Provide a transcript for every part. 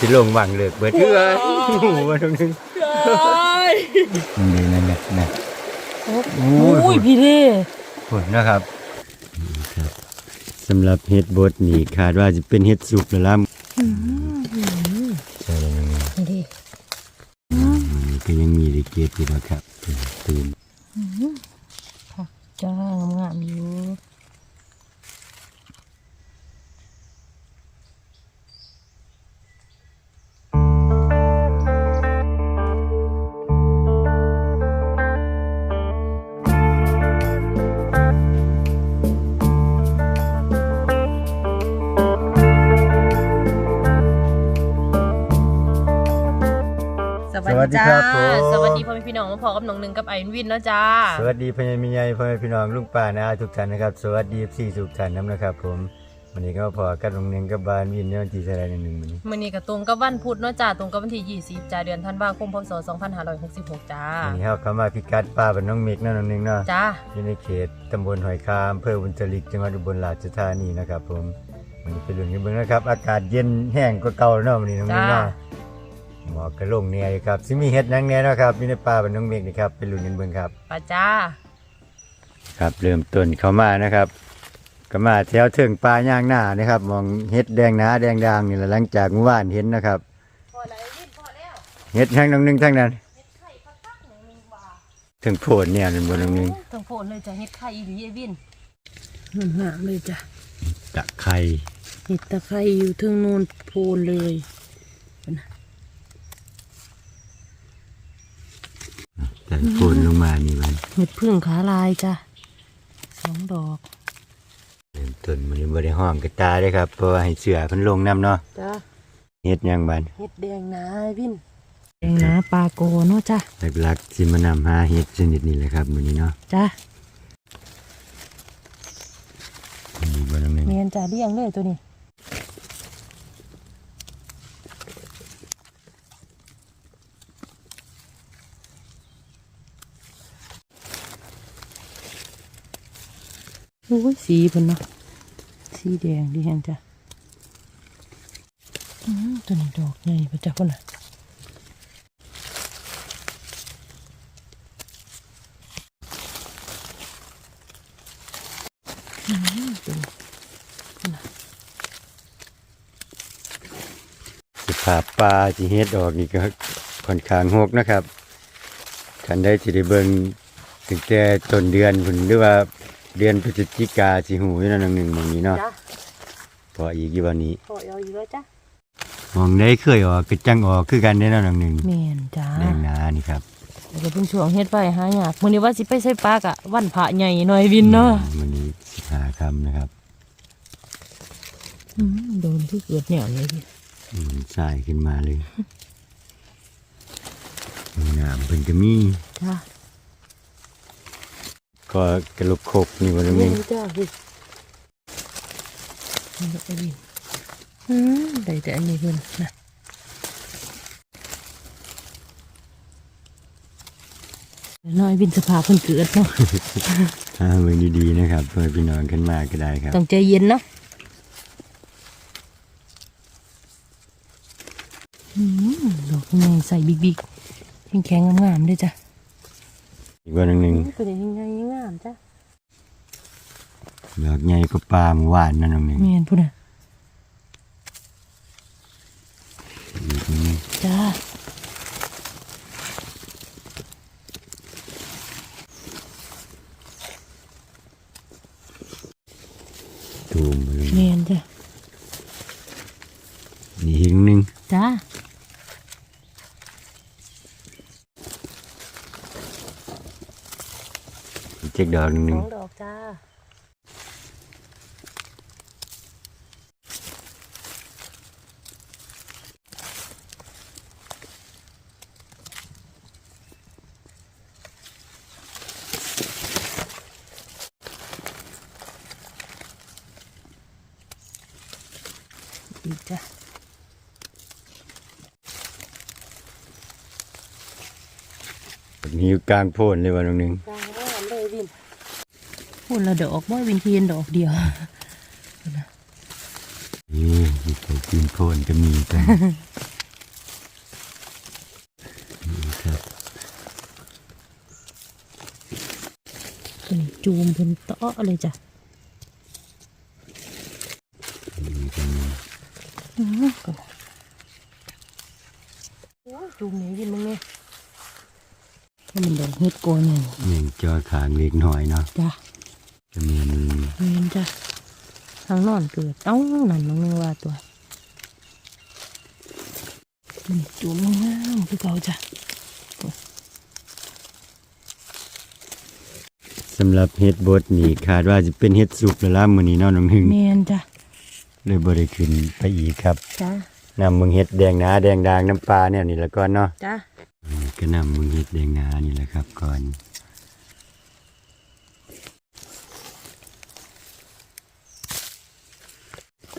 สิลงวังเลิกเบิดเอื้อยโอ้โหว่าตรงนึงนี่นั่นน่ะนะโอ้โอ้ยยพี่เด้ผลนะครับนี่ครับสำหรับเห็ดบดนี่คาดว่าจะเป็นเห็ดสุกแล้วล่ะใช่แล้วนี่นี่ดินี่ก็ยังมีรีเกตอยู่นะครับตื่น วัสดีครับผม สวัสดีพ่อแม่พี่น้องมาพอกับน้องหนึ่งกับไอวินเนาะจ้า สวัสดีพญามิยายพ่อแม่พี่น้องลุงป้านะทุกท่านนะครับ สวัสดีสี่ทุกท่านน้ำนะครับ ผมวันนี้ก็พอกันตรงนึงกับบานวินเนี่ยวันที่เท่าไหรหนึ่งวันนี้มื้อนี้ก็ตรงกับวันพุธเนาะจ้าตรงกับวันที่20จ้าเดือนธันวาคมพศ2566จ้าวันนี้เขาเข้ามาพิกัดป้าเป็นน้องเมกเนาะน้องหนึงเนาะจ้าอยู่ในเขตตำบลหอยคามอำเภอบุญจริกจังหวัดอุบลราชธานีนะครับ ผมวันนี้ไปลุ้นกันเบิ่งนะครับ อากาศเย็นแห้งกว่าเก่าเนาะวันนี้น้องเมกเนาะ หมอกกระลงเนี่ยอยู่ครับสิมีเห็ดหนังเนี่ยเนาะครับอยู่ในป่าเป็นน้องเมกนี่ครับไปลุ้นกันเบิ่งครับ ป้าจ้า ครับเริ่มต้นเข้ามานะครับ ก็มาแถวเทิงปลาย่างหน้านะครับ มองเห็ดแดงหนาแดงดางนี่แหละหลังจากเมื่อวานเห็นนะครับพอแล้ววินพอแล้วเห็ดทั้งน้องหนึงทั้งนั้นเฮ็ดไข่คักๆหนึ่งบาทถึงโผล่เนี่ยนั่นบนน้องหนึงทั้งโพนเลยจ้ะเฮ็ดไข่อีหลีไอ้วินงามเลยจ้ะตะไคร้เห็ดตะไคร้อยู่ทึงนูนโพนเลย แต่โผล่ลงมานี่มันเห็ดพึ่งขาลายจ้ะสองดอกเริ่มต้นมันบริห้องกระตาเลยครับเพราะว่าให้เสือเพิ่นลงน้ำเนาะจ้าเห็ดหยังบันเห็ดแดงนาไอ้วินแดงนาปลาโกเนาะจ้ะหลักๆสิมานำหาเห็ดชนิดนี้แหละครับมื้อนี้เนาะจ้ะนี่บนน้องหนึงเมียนจ้ะเลี้ยงเลยตัวนี้ โอ้ยสีเพิ่นเนาะสีแดงดีแฮงจ้ะอืมตัวนี้ดอกใหญ่ปะจ้ะพุ่นน่ะอืมตัวนี้สภาพปลาที่เฮ็ดออกนี่ก็ค่อนข้างหกนะครับคันได้สิได้เบิ่งตั้งแต่ต้นเดือนพุ่นหรือว่า เดือนพฤศจิกาสิหูอยู่นั่นองหนึงหมองนี้เนาะจ้ะพออีกอยู่วันนี้พอเอาอยู่แล้วจ้ะมองได้เคยออกก็จังออกคือกันได้นั่นองหนึงเมียนจ้าแดงหนานี่ครับแล้วก็เพิ่งช่วงเฮ็ดไว้หายากมื้อนี้ว่าสิไปใส่ปลากะวันพระใหญ่หน่อยวินเนาะวันนี้สิหาคำนะครับอืมโดนที่เกิดแนวเลยพี่มันสายขึ้นมาเลยน้ำเป็นก็มีจ้า ก็กระลุกคกนี่วันนี่นี้จ้าพี่นี่ไอ้วินอืมได้แต่อันนี้เพิ่นนะน้อยวินสภาพเพิ่นเกิดเนาะหาเบิ่งดีๆนะครับเพื่อพี่น้องขึ้นมาก็ได้ครับ ต้องใจเย็นเนาะอืมดอกยังไงใส่บิ๊กๆแข็งๆงามๆด้วยจ้ะ อีกวันหนึ่งตัวนี้ยังไงงามจ้ะดอกใหญ่ก็ปลาหมู่หวานนั่นหนึ่งเมียนพูดนะอีกนิดจ้าตูมมาเลยเมียนจ้ะนี่อีกหนึ่งจ้า อีกเจ็ดดอกหนึ่งสองดอกจ้าอีกจ้ะมีอยู่กลางโพนเลยวันหนึ่ง จ้าว่าเลยวิน พูดละดอกบ่วินเทียนดอกเดียวนี่ดีใจกินโพนก็มีกันนี่ครับตัวนี้จูมเพิ่นเตาะเลยจ้ะนี่ก็มีอื้อก่อนโอ้ยจูมนี่ยินมึงเนี่ยให้มันดอกเฮ็ดโกนอย่างเม่งจอขางเล็กหน่อยเนาะจ้ะ จะมีอันนึงเงินจ้ะทางนอนเกิดเอ้านั่นน้องนึงว่าตัวนี่จูมงามคือเก่าจ้ะสำหรับเฮ็ดบดนี่คาดว่าจะเป็นเฮ็ดสุกแล้วล่ะมื้อนี้เนาะน้องหนึ่งแมนจ้ะเลยบ่ได้ขึ้นไปอีกครับจ้ะนำมึงเฮ็ดแดงหนาแดงดางน้ำปลาเนี่ยนี่แล้วก่อนเนาะจ้ะนี่ก็นำมึงเฮ็ดแดงหนานี่แหละครับก่อน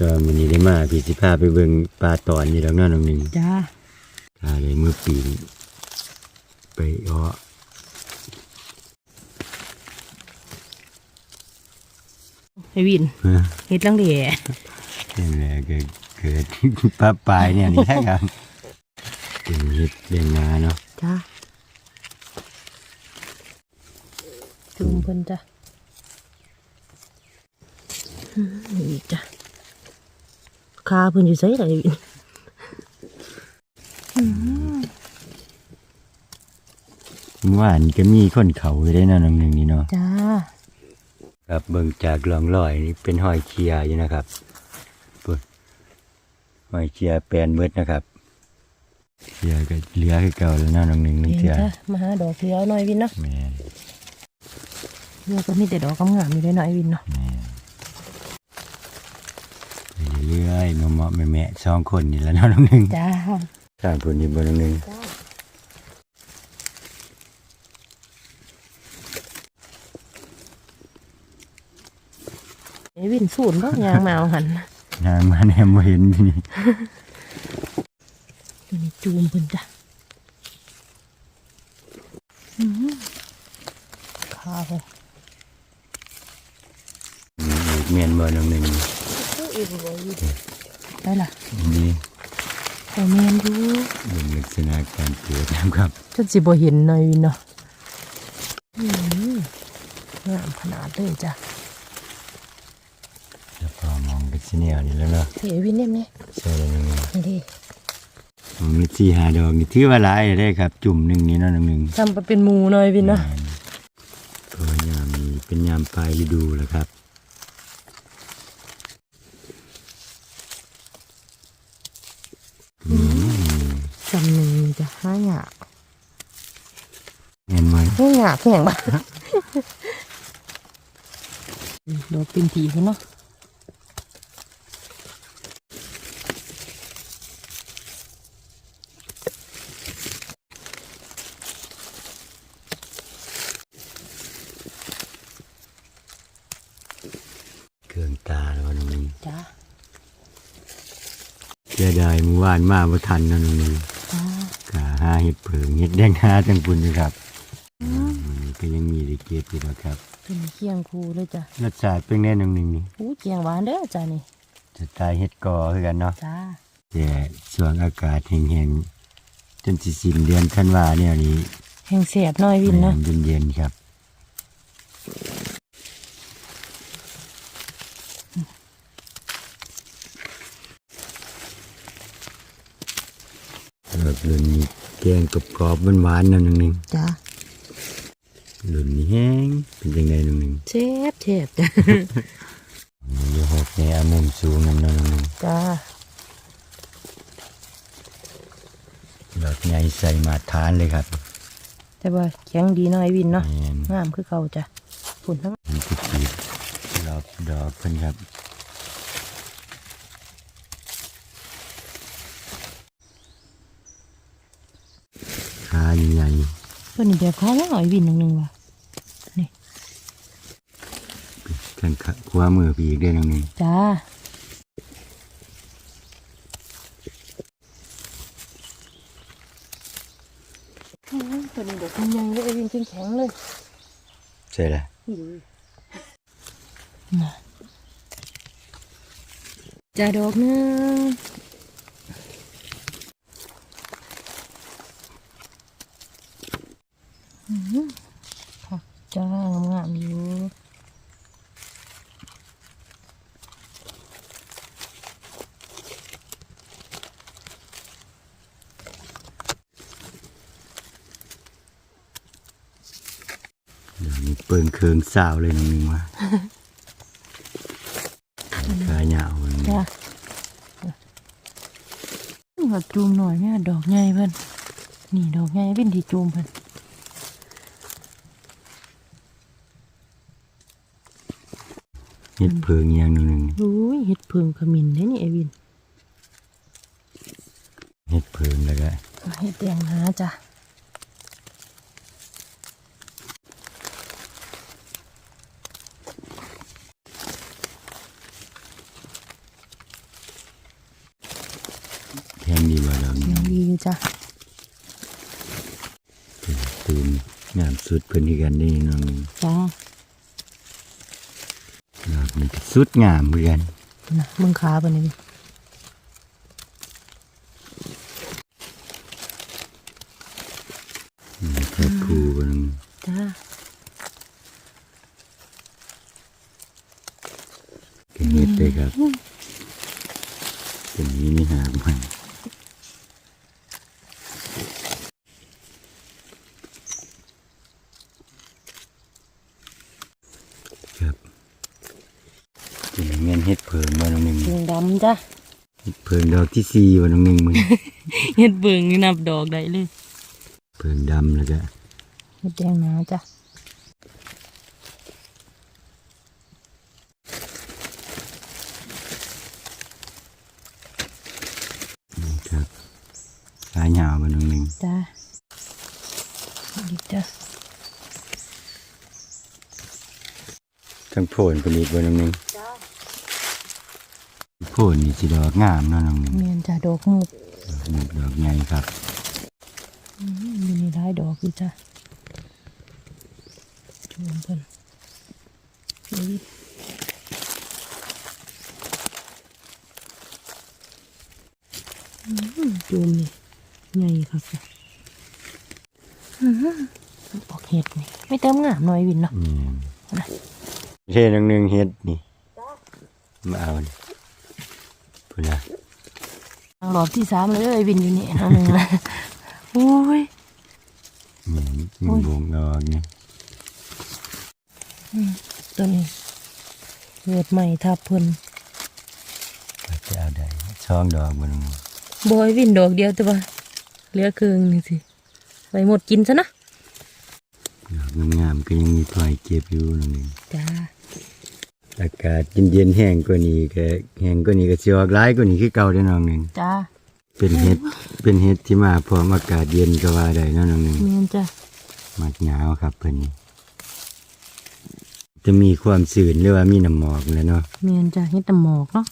ก็มื้อนี้ได้มาพี่สิพาไปเบิ่งปลาตอนนี่แล้วเนาะน้องหนึ่งจ้ะถ้าได้มือปีนไปอ้อไอวินฮะเฮ็ดลังเดนี่แหละก็เกิดปลาปลายเนี่ยนี่แหละครับเป็นเฮ็ดแดงหนาเนาะจ้ะจูมเพิ่นจ้ะอืมนี่อีกจ้ะ คาเพิ่นอยู่ไสล่ะไอวินว่าอันก็มีคนเขาอยู่ได้เนาะน้องหนึ่งนี่เนาะจ้าครับเบิ่งจากหลองลอยนี่เป็นหอยเคียอยู่นะครับปุ๊บหอยเคียแปลนเบิดนะครับเคียก็เหลือคือเก่าแล้วเนาะน้องหนึ่งนึงเห็นเทื่อจ้ะมาหาดอกเขียวหน่อยวินเนาะแม่น เนี่ยก็มีแต่ดอกงามๆอยู่ได้หน่อยวินเนาะ แม่นไป เรื่อยๆมาเหมาะๆแม่ๆสองคนนี่แหล้วเนาะน้องหนึ่งจ้าข้างคนนี้บ่น้องหนึ่งจ้าไอวินสูนบ่ยางมาเอาหันนางมาแนมบ่เห็นที่นี่ตัวนี้จูมเพิ่นจ้ะอื้อหือขาไปอีกเมียนบ่น้องหนึ่ง ได้ล่ะนี่โอเมนดูเบิ่งลักษณะการเกิดนะครับจนสิบ่เห็นหน่อยวินเนาะอื้อหืองามขนาดเลยจ้ะแล้วพอมองไปที่แนวนี่แล้วเนาะเทวินเนี่ยไหมใช่แล้วนี่นี่ดิมีสี่หาดอกนี่ถือว่าหลายได้ครับ จุ่มหนึ่งนี่เนาะน้องหนึ่งทำไปเป็นมูหน่อยวินเนาะเพราะว่ายามนี้เป็นยามปลายฤดูแล้วครับอืม จำหนึ่งจะห้าหยาเห็นไหมห้าหยาแข็งบ้าดอกเป็นผีกันเนาะเครื่องตาแล้วน้องหนึ่งจ้าเสียดายเมื่อวานมาบ่ทันเนาะน้อง หนึ่งจ้ากะหาเห็ดเผิงเห็ดแดงหาจังปุ่นอยู่ครับอืมมันก็ยังมีได้เก็บอยู่แล้วครับ เป็นเคียงคูเลยจ้ะรสชาติเป็นแน่น้องหนึ่งนี่อู้เจียงหวานเด้อจ้านี่สไตล์เห็ดกอคือกันเนาะจ้าแต่ช่วงอากาศแห้งๆจนสิสิ้นเดือนธันวาเนี่ยนี่แห้งแสบหน่อยวินเนาะเย็นๆครับแบบรุ่นนี้ แกงกรอบๆหวานๆนั่นนึงจ้ารุ่นนี้แห้งเป็นยังไงนึงเชฟเชฟจ้าอยู่หกในอามุมสูงนั่นนั่นนึงจ้าหลอดใหญ่ใส่มาทานเลยครับ แต่ว่าแข็งดีหน่อยวินเนาะแม่นงามคือเก่าจ้ะฝุ่นทั้งมันติดติดรอบดอกเพิ่นครับ ใหญ่ตัวนี้แบบข้าวหน่อยวินหนึ่งหนึ่งว่ะๆข้างขขวามือพี่อีกเด้อนึงจ้าอื้อตัวนี้เดี๋ยวคุณยังเลยวินแข็งๆเลยใช่ละน่ะจ้าดอกหนึงอื้อหือผักจ้างามๆอยู่ เดี๋ยวนี้เปิงเคืองสาวเลยน้องนึงว่าขายาวมันจ้าหัดจูมหน่อยเนี่ยดอกใหญ่เพิ่นนี่ดอกใหญ่เป็นที่จูมเพิ่นเฮ็ดเพิงอย่างหนึงอุ้ยเห็ดเพิงขมิ้นได้นี่ไอวิน เฮ็ดเพิงแล้วก็ เห็ดแดงหาจ้ะ แทงดีกว่าดอกนี้ ยังดีอยู่ จ้ะตูนงามสุดเพิ่นคือกันนี่น้องนึงจ้าดอกนี้ก็สุดงามเหมือนกันนะมึงขาเพิ่นนี่นี่แค่ผูกัน จ้า ก็เฮ็ดได้ครับตัวนี้นี่หากมันครับจะมี เงินเฮ็ดเพิงมาน้องหนึ่งเพิงดำจ้ะเฮ็ดเพิงดอกที่สี่วันน้องหนึ่งมึงเห็ดเบิงนี่นับดอกได้เลยเพิงดำแล้วก็เห็ดแดงหนาจ้ะนี่ครับสายยาววันน้องหนึ่งจ้าดีจ้ะทั้งโผนเป็นอีกวันน้องหนึ่ง โผนนี่สิดอกงามเนาะน้องหนึ่งเมียนจ้ะดอกหมูกดอกดอกใหญ่ครับอืมมีนี่หลายดอกอยู่จ้ะจูมเพิ่นอุ้ยอืมจูมนี่ใหญ่ครับจ้ะอืมออกเห็ดนี่ไม่เติมงามหน่อยวินเนาะอืมนะเท่น้องหนึ่งเฮ็ดนี่มาเอานี่ พุ่นละทางหลอดที่สามเลยเอ้ยวินอยู่นี่น้องหนึ่งนะโอ้ยนี่มีวงดอกนี่ตัวนี้เกิดใหม่ทับเพิ่นก็จะเอาได้ช่องดอกมันบอยวินดอกเดียวแต่ว่าเหลือครึ่งนี่สิไปหมดกินซะนะดอกงามๆก็ยังมีถอยเก็บอยู่นั่นเองจ้า อากาศเย็นๆแห้งกว่านี้ก็แห้งกว่านี้ก็สิออกหลายกว่านี้คือเก่าได้อน้องหนึงจ้าเป็นเห็ดเป็นเห็ดที่มาพร้อมอากาศเย็นก็ว่าได้เนาะน้องหนึงเมียนจ้ามักหนาวครับเพิ่นนี่จะมีความสื่นหรือว่ามีน้ำหมอกแหล้วเนาะเมียนจ้าเฮ็ดแต่หมอกเนาะ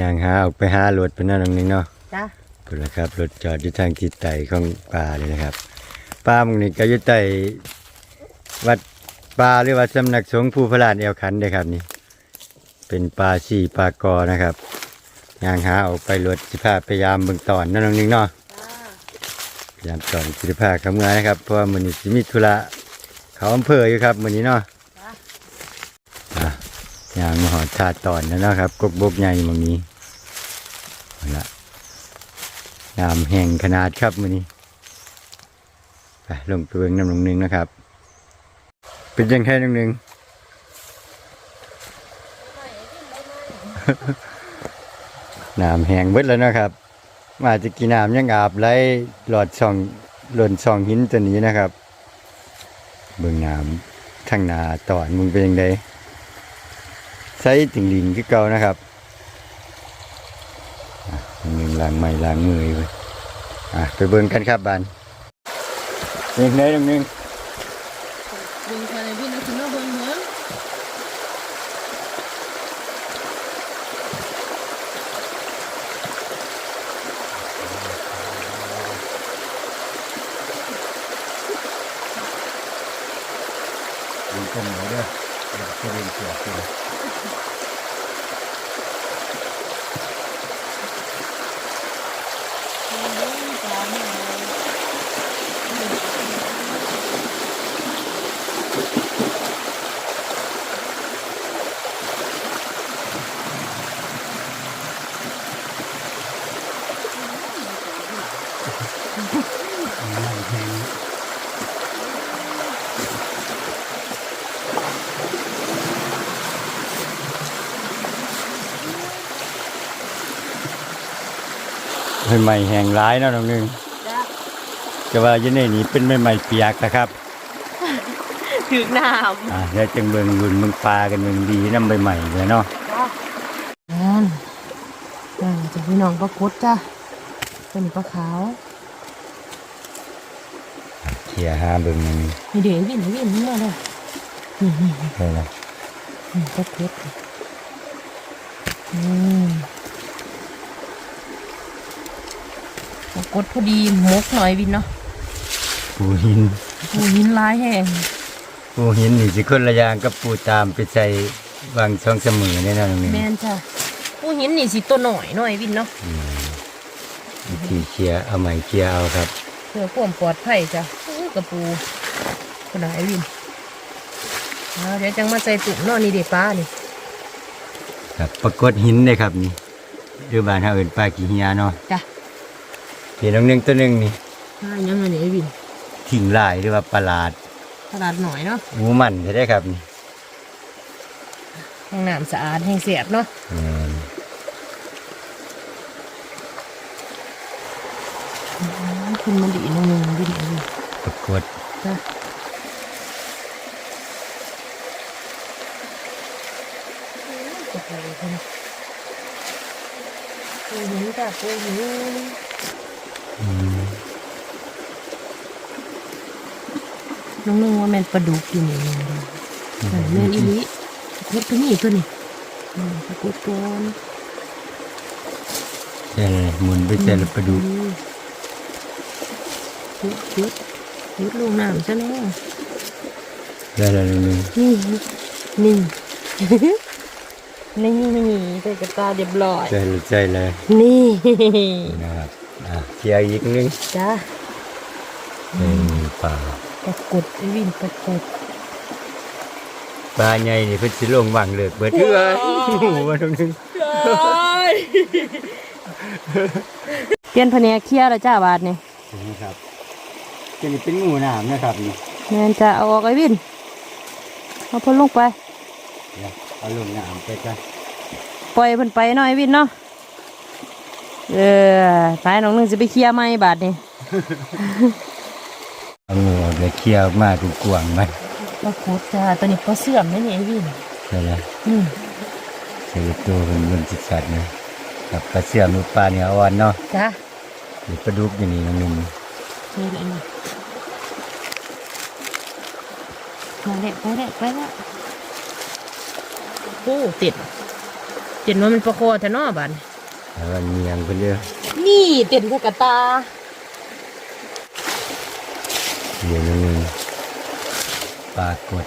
ย่างหาออกไปหารถเพิ่นเนาะน้องหนึงเนาะจ้า พุ่นละครับรถจอดอยู่ทางทิศใต้ของป่าเลยนะครับป่าหมึงนี่ก็อยู่ใต้วัดป่าหรือว่าสำนักสงฆ์ภูพระลานเอวขันเด้อครับนี่ เป็นป่าสี่ป่ากอนะครับย่างหาออกไปรถสิพาพยายามเบิ่งตอนนั่นน้องนึงเนาะพยายามตอนสิพาคำงานนะครับเพราะว่ามื้อนี้สิมีธุระเขาอำเภออยู่ครับมื้อนี้เนาะอะย่างมาหอดชาติตอนแล้วเนาะครับกกบกใหญ่หมองนี้เอาละ น้ำแห้งขนาดครับมือนี้ไปลงไปเบิ่งน้ำลงหนึ่งนะครับ เป็นยังไงน้ำหนึ่งน้ำแห้งเบิดแล้วนะครับ มาจะกินน้ำยังอาบไหลหลอดช่องหล่นช่องหินตัวนี้นะครับ เบิ่งน้ำทางนาตอนมึงเป็นยังไงใส่ติ่งลิงคือเก่านะครับ ล้างไม้ล้างมืออยู่อะไปเบิ่งกันครับบานเด็กไหนตรงนึง เบิ่งค่ะพี่นักสิมาเบิ่งเหมือน กินต้นหมูเด้อเดี๋ยวจะเรียนเสือกิน ใหม่ๆแห้งร้ายเนาะน้องหนึงจ้าจะว่าอยันในนี้เป็นใหม่ๆเปียกนะครับถึกน้อ่าเดี๋ยวจังเบิ่งรุ่นเบิ่งปลากันเบิ่งดีน้ำใหม่ๆเลยเนาะำจ้านั่นนั่นจะพี่น้องปลากดจ้าเป็นปลาขาว เขี่ยหาเบิ่งนี่เดี๋ยววิ่งวิ่งนี่มาเลยนี่นี่นี่เลยนะนี่ปลากดอืมกดพอดีมกหน่อยวินเนาะปูหินโอ้หินลายแห้งปูหินนี่สิคนละอย่างกับปูตามไปใส่วางช่องเสมอเนี่ยนะน้องนึงแมนจ้ะผู้หินนี่สิตัวหน่อยหน่อยวินเนาะวิธีเคลียร์เอาใหม่เคลียร์เอาครับ เพื่อความปลอดภัยจ้ะ กระปูคนไหนวินเอาเดี๋ยวจังมาใส่ตุ่มเนาะนี่เด็ป้านี่ครับปรากฏหินเลยครับนี่หรือบ้านเฮาเอิ้นปลาขี้เหียเนาะจ้ะเห็นน้องหนึงตัวหนึงนี่ถ้ายังไงนี่ไอ้วินทิ้งลายหรือว่าประหลาดตลาดหน่อยเนาะหมูมันจะได้ครับนี่ห้องน้ำสะอาดแห้งเสียบเนาะแม่นอืมขึ้นมาดีหนึงวินไอ้วินปรา กฏจ้ะกระปูคนปูหินจ้ะปูหินอืมน้องนึงว่าแม่นปลาดุกอยู่นี่นี่แม่นอีหลีกดตัวนี้ตัวนี้อืมกดก่อนใช่เลยหมุนไปใส่แล้วไปดูยุดยุด ยุดลงน้ำซะแล้วได้แล้วน้องหนึงนี่ นี่นี่นี่ใส่กระตาเรียบร้อยใช่เลยใช่เลยนี่นะครับอะเคลียร์อีกนึงจ้าเป็นปลาปรากฏไอ้วินปรากฏปลาใหญ่นี่เพิ่นสิลงวางเลิกเบิดเอื้อยว่าน้องหนึงเปลี่ยนพะเนียเคลียร์แล้วจ้าบาทนี่นี่ครับ จะนี่เป็นงูน้ำนะครับนี่แม่นจะเอาออกไอ้วินเอาเพิ่นลงไปเดี๋ยวเอาลงน้ำไปกันปล่อยเพิ่นไปหน่อยวินเนาะเออไปน้องหนึงสิไปเคลียร์ไหมบาทนี่เอางูออกเลยเคลียร์ออกมาถูกกวางไหมปรากฏจ้าตอนนี้พอเสื่อมนี่นี่ไอ้วินใช่แล้วอืมใส่ตัวเป็นเงินจิตสัตว์นะกับปลาเสื่อมลูกปลาเนี่ยอ่อนเนาะจ้าหรือปลาดุกอย่างนี้น้องหนึง นี่แหละนี่มาแล้วไปแล้วไปแล้วโอ้ติดติดว่ามันประโคแต่นอบานแล้วมันเมียงเพิ่นเด้อนี่ติดกับกระตาเดี๋ยวน้องหนึงปลากด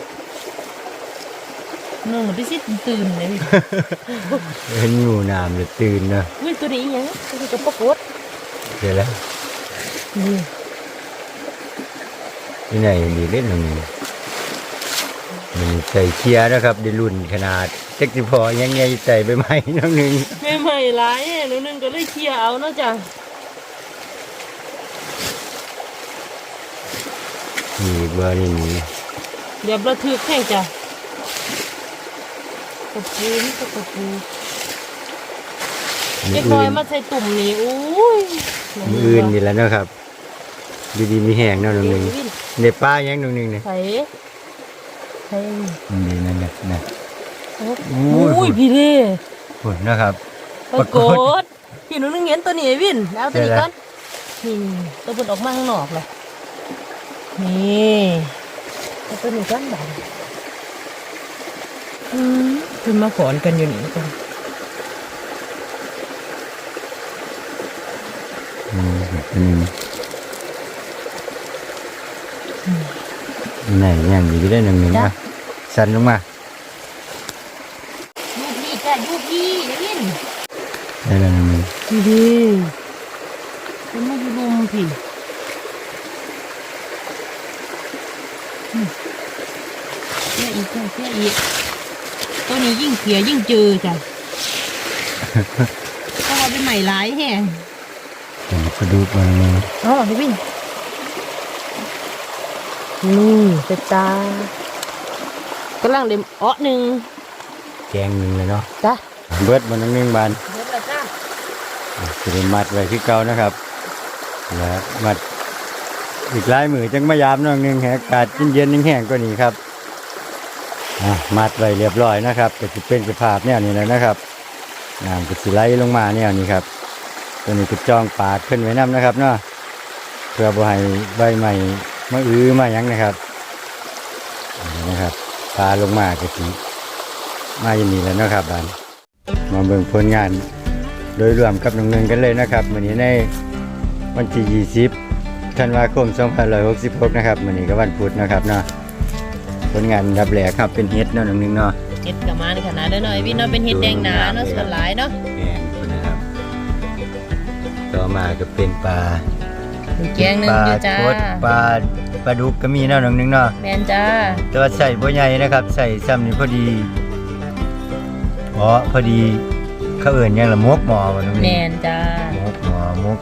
นึ่งไปสิตื่นเลยเห็นงูน้ำเลยตื่นเนาะวิ่งตัวนี้อีหยังตัวนี้กับปรากฏเดี๋ยวแล้วนี่ ที่ไหนมีเล่นน้องหนึงมันใส่เคลียร์นะครับได้รุ่นขนาดเจ็กสิพอยังไงใส่ไปไหมน้องหนึงไม่ใหม่ร้ายน้องนึงก็เลยเคลียร์เอาเนาะจ้ะมีเบอร์นี่มีเดี๋ยวระทึกแข่งจ้ะกระปูนี่ก็กระปูมีไอ้อื่คอยนมาใส่ตุ่มนี่อุ้ยมีอื่นนี่แหล้วนาะครับดีดีๆมีแห้งเนาะน้องหนึงวิ่ง เด็ป้ายังน้องหนึงเนี่ยใส่ใส่นี่นั่นนะนะโอ้โอ้ยอุ้ยพี่เล่ผลนะครับปรากฏพี่หนูนึงเห็นตัวนี้ไอ้วินแล้วตัวนี้เดี๋ยวนะก่อนนี่ตัวบนออกมาข้างนอกเลยนี่เอาตัวนี้ก่อนบ่ายอืมขึ้นมาขอนกันอยู่นี่กันอืมอืม ไหนอย่างนี้ได้หนึ่งหนึ่งจ้ะนะสันลงมายูพี่จ้ะยูพี่ได้ยินได้แล้วน้องหนึงดีดีเป็นมาอยู่ลุมพี่อืมเสียอีกจ้ะเสียอีกตัวนี้ยิ่งเสียยิ่งเจอจ้ะเพราะว่าเป็นใหม่หลายแห่งเดี๋ยวกระดูกมันงอ๋อพี่วิ นนี่จะจ้ากำลังเล็มอ้อหนึ่งแกงหนึ่งเลยเนาะจ้ะเบิดมันน้องหนึงบานเบิดแล้วจ้าสิได้มัดไว้คือเก่านะครับแล้วมัดอีกหลายมือจังมายามน้องหนึงแหอากาศเย็นๆแห้งๆกว่านี้ครับอะมัดไว้เรียบร้อยนะครับก็จะเป็นสภาพแนวนี้แล้วนะครับน้ำก็สิไหลลงมาแนวนี้ครับ ตัวนี้ก็จองปากขึ้นไว้น้ำนะครับเนาะเพื่อบ่ให้ใบใหม่ มาอื้อมาหยังนะครับนี่นะครับปลาลงมาก็สิมาอย่างนี้แล้วเนาะครับบานมาเบิ่งผลงาน โดยรวมกับน้องเงินกันเลยนะครับวันนี้ในวันที่20ธันวาคม2566นะครับวันนี้ก็วันพุธนะครับเนาะผลงานอันดับแรกครับเป็นเฮ็ดเนาะน้องหนึงเนาะเห็ดกับมาในขนาดเด้อหน่อยวินเนาะเป็นเห็ดแดงหนาเนาะส่วนหลายเนาะแกงพุ่นนะครับ ต่อมาก็เป็นปลา มีแกงหนึ่งปลาอยู่จ้าโคดปลาปลาดุกก็มีเนาะน้องหนึงเนาะแมนจ้าแต่ว่าใส่บ่ใหญ่นะครับ ใส่ซ้ำนี่พอดีอ๋อพอดีเขาเอิ่นหยังละมกหมอบ่น้องหแมนึงนจ้ามกหมอมก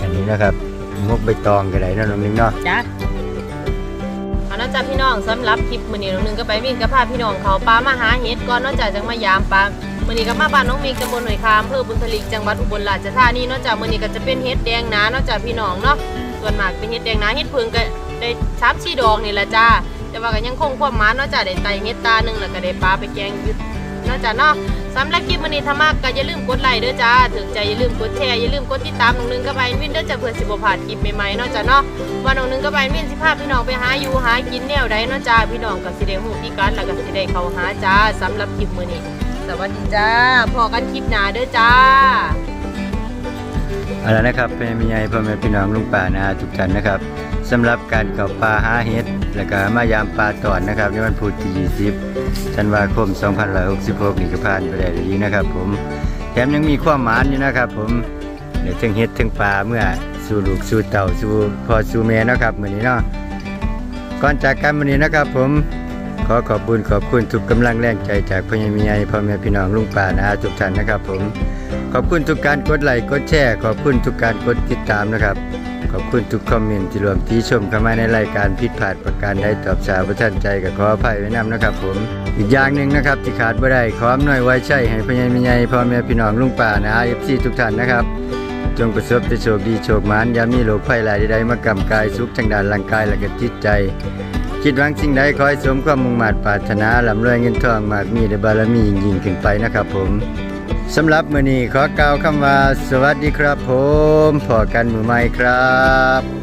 อันนี้นะครับมกใบตองก็ได้เนาะน้องหนึงเนาะ จ้าเอาเนาะจ้าพี่น้องสำหรับคลิปมื้อนี้น้องหนึงก็ไปวิ่งกับพาพี่น้องเขาปลามาหาเห็ดก่อนเนาะจ้าจังมายามปลา มื้อนี้ก็มาบ้านน้องมีตำบลหน่วยคามอำเภอบุญทลิกจังหวัดอุบลราชธานีเนาะจ้ามื้อนี้ก็จะเป็นเห็ดแดงนาเนาะจ้าพี่น้องเนาะส่วนมากเป็นเห็ดแดงนาเห็ดเพิงก็ได้ชับชีดอกนี่แหละจ้าแต่ว่าก็ยังคงความหมานเนาะจ้าได้ไตเห็ดตาหนึ่งแล้วก็ได้ปลาไปแกงอยึดเนาะจ้ะเนาะสำหรับคลิปวันนี้ธรรมะก็อย่าลืมกดไลค์เด้อจ้าถึงใจอย่าลืมกดแชร์อย่าลืมกดติดตามน้องนึงกับไอวินเด้อจ้ะเพื่อสิบ่พลาดคลิปใหม่ๆเนาะจ้ะเนาะว่าน้องนึงกับไอวินสิพาพี่น้องไปหาอยู่หากินแนวใดเนาะจ้าพี่น้องก็สิได้ฮู้พี่กันแล้วก็สิได้เข้าหาจ้าสำหรับคลิปมื้อนี้ สวัสดีจ้าพอกันคลิปหนาเด้อจ้าเอาละนะครับเป็นมีไงพ่อแม่พี่น้องลุงป่านะทุกท่านนะครับสำหรับการเก่าปลาหาเห็ดและก็มายามปลาตอนนะครับในวันพุธที่20ธันวาคม2566นี่ก็ผ่านไปได้ดีนะครับ ผมแถมยังมีความหมานอยู่นะครับ ผมเดี๋ยวถึงเห็ดถึงปลาเมื่อสู่ลูกสู่เต่าสู่พ่อสู่แม่นะครับมื้อนี้เนาะก่อนจากกันมื้อนี้นะครับ ผม อขอบคุณขอบคุณทุกกำลังแรงใจจากพ่อใหญ่มีไงพ่อแม่พี่น้องลุงป่านะทุกท่านนะครับผม ขอบคุณทุกการกดไลค์กดแชร์ ขอบคุณทุกการกดติดตามนะครับ ขอบคุณทุกคอมเมนต์ที่รวมที่ชมเข้ามาในรายการผิดพลาดประการใดตอบสาวประท่านใจกับขออภัยไว้นํนะครับ ผม อีกอย่างหนึ่งนะครับที่ขาดไม่ได้ขออำนวยไว้ใช่ให้พญามีใหญ่พ่อแม่พี่น้องลุงป่านะเอฟซีทุกท่านนะครับจงประสบแต่โชคดีโชคมานอยามีโรคภัยหลายใดๆมากำกายสุขทางด้านร่างกายและก็จิตใจ คิดหวังสิ่งใดขอให้สมความมุ่งมา่ปรารถนาลำรวยเงินทองมากมีในบารมียิ่งยิ่งขึ้นไปนะครับผมสำหรับมื้อนี้ขอกล่าวคำว่า สวัสดีครับผมพอกันมือใหม่ครับ